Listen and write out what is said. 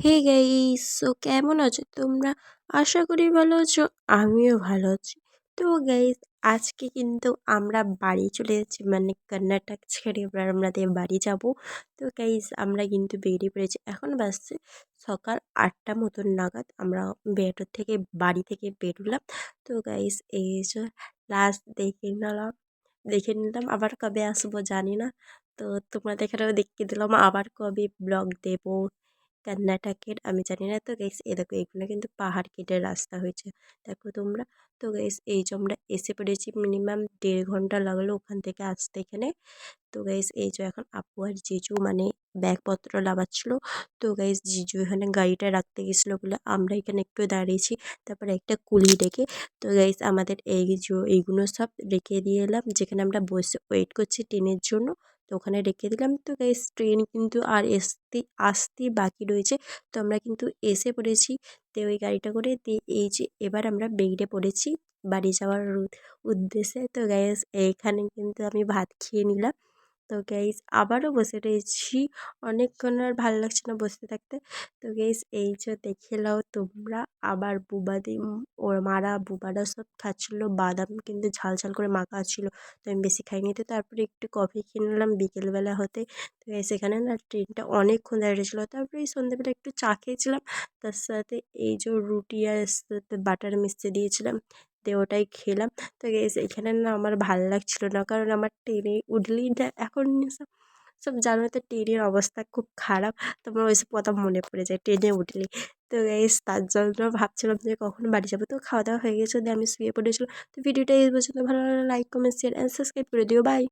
Hey guys so কেমন আছো তোমরা? আশা করি ভালো আছো, আমিও ভালো আছি। তো গাইস আজকে কিন্তু আমরা বাড়ি চলে যাচ্ছি মানে কর্ণাটক ছেড়ে এবার আমাদের বাড়ি যাব। তো গাইস আমরা কিন্তু বেরিয়ে পড়েছি, এখন বাসছে সকাল আটটা মতন নাগাদ, আমরা বেটোর থেকে, বাড়ি থেকে বেরোলাম তো গাইস এই লাস্ট দেখে নিলাম দেখে নিলাম, আবার কবে আসব জানি না। তো তোমাদের এখানেও দেখিয়ে দিলাম, আবার কবে ব্লগ দেবো। কর্ণাটকের আমি জানি না। তো গাইস এ দেখো, এগুলো কিন্তু পাহাড় কেটে রাস্তা হয়েছে। দেখো তোমরা? তো গাইস এই যে আমরা এসে পড়েছি মিনিমাম দেড় ঘণ্টা লাগল ওখান থেকে আসতে এখানে। তো গাইস এই যে এখন আপু আর জিজু মানে ব্যাগপত্র লাগাচ্ছিলো। তো গাইস জিজু এখানে গাড়িটা রাখতে গেছিল বলে আমরা এখানে একটু দাঁড়িয়েছি। তারপরে একটা কুলি ডেকে, তো গাইস আমাদের এই যে এইগুলো সব রেখে দিয়ে এলাম। যেখানে আমরা বসে ওয়েট করছি ট্রেনের জন্য। তো ওখানে রেখে দিলাম। তো গাইস ট্রেন কিন্তু আর আসতে আসতে বাকি রয়েছে। তো আমরা কিন্তু এসে পড়েছি। তো ওই গাড়িটা করে দিয়ে এই যে এবার আমরা বেরিয়ে পড়েছি বাড়ি যাওয়ার উদ্দেশ্যে। তো গ্যাস এখানে কিন্তু আমি ভাত খেয়ে নিলাম। তো গাইস আবারও বসে রয়েছি। অনেকক্ষণ আর ভালো লাগছে না বসে থাকতে। তো গাইস এই যে দেখে নাও, তোমরা আবার বুবাদি ওর মারা বুবারা সব খাচ্ছিলো, বাদাম কিন্তু ঝাল ঝাল করে মাখা ছিল তো আমি বেশি খাইনি তো, তারপরে একটু কফি কিনে নিলাম বিকেলবেলা হতে। তো গাইস এখানে না ট্রেনটা অনেকক্ষণ দাঁড়িয়েছিলো তারপরে এই সন্ধ্যেবেলা একটু চা খেয়েছিলাম। তার সাথে এই যে রুটি আর সাথে বাটার মিশিয়ে দিয়েছিলাম। দিয়ে ওটাই খেলাম। তো গেস এখানে না আমার ভালো লাগছিল না। কারণ আমার ট্রেনে উঠলেই না এখন সব সব জানো তো ট্রেনের অবস্থা খুব খারাপ। তো আমার ওইসব কথা মনে পড়ে যায় ট্রেনে উঠলে। তো গাইস তার জন্য ভাবছিলাম যে কখন বাড়ি যাব? তো খাওয়া দাওয়া হয়ে গেছে, দিয়ে আমি শুয়ে পড়েছিলাম। তো ভিডিওটা এই পর্যন্ত, ভালো লাগলে like comment share and subscribe করে দিও। বাই